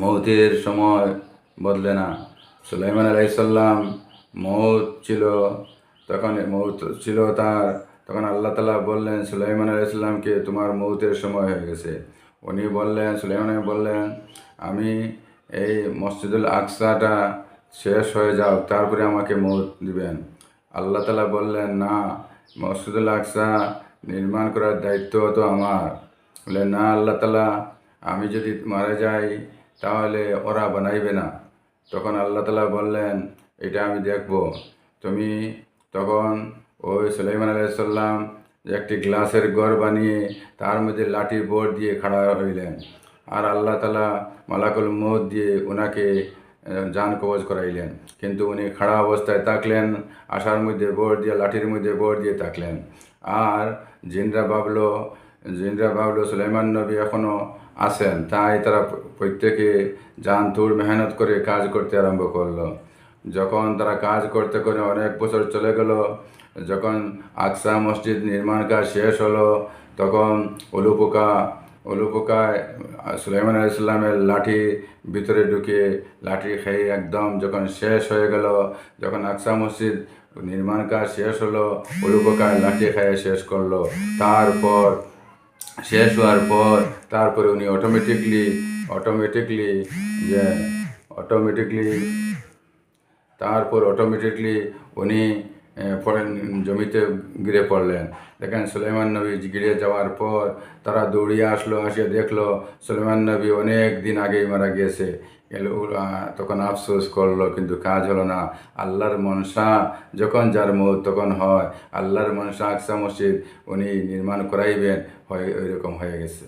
মৌতের সময় বদলে না। সুলাইমান আলাইসাল্লাম মৌত ছিল, তখন মৌত ছিল তার। তখন আল্লাহ তালা বললেন, সুলাইমান আলাইসাল্লামকে তোমার মৌতের সময় হয়ে গেছে। উনি বললেন, সুলাইমান বললেন, আমি এই মসজিদুল আকসাটা শেষ হয়ে যাও, তারপরে আমাকে মৌত দিবেন। আল্লাহ তালা বললেন, না, মসজিদুল আকসা নির্মাণ করার দায়িত্ব তো আমার। বলে না, আল্লাহ তালা আমি যদি মারা যাই তাহলে ওরা বানাইবে না। তখন আল্লাহ তালা বললেন, এটা আমি দেখব। তুমি তখন ওই সুলাইমান আলাইসাল্লাম একটি গ্লাসের ঘর বানিয়ে তার মধ্যে লাঠি বোর্ড দিয়ে খাড়া হইলেন আর আল্লাহ তালা মালাকুল মৌদ দিয়ে ওনাকে যান কবজ করাইলেন। কিন্তু উনি খাড়া অবস্থায় থাকলেন, আশার মধ্যে বোর্ড দিয়ে, লাঠির মধ্যে বোর্ড দিয়ে থাকলেন। আর জিনরা ভাবলো জিনরা ভাবলো সুলাইমান নবী এখনও আছেন, তাই তারা প্রত্যেকে যান তুর মেহনত করে কাজ করতে আরম্ভ করল। যখন তারা কাজ করতে করে অনেক বছর চলে গেল, যখন আকসা মসজিদ নির্মাণ কাজ শেষ হলো, তখন উলুপোকা, উলুপোকায় সুলাইমান ইসলামের লাঠি ভিতরে ঢুকে লাঠি খেয়ে একদম যখন শেষ হয়ে গেল, যখন আকসা মসজিদ নির্মাণ কাজ শেষ হলো, উলুপোকায় লাঠি খেয়ে শেষ করল। তারপর শেষ হওয়ার পর তারপরে উনি অটোমেটিকলি অটোমেটিকলি যে অটোমেটিকলি তারপর অটোমেটিকলি উনি পড়েন, জমিতে গিরে পড়লেন। দেখেন সুলেমান নবী গিরে যাওয়ার পর তারা দৌড়িয়ে আসলো, আসিয়ে দেখল সুলেমান নবী অনেক দিন আগেই মারা গিয়েছে। তখন আফসোস করল, কিন্তু কাজ হলো না। আল্লাহর মনসা যখন যার মৌত তখন হয়। আল্লাহর মনসা আকসা মসজিদ উনি নির্মাণ করাইবেন, হয় ওইরকম হয়ে গেছে।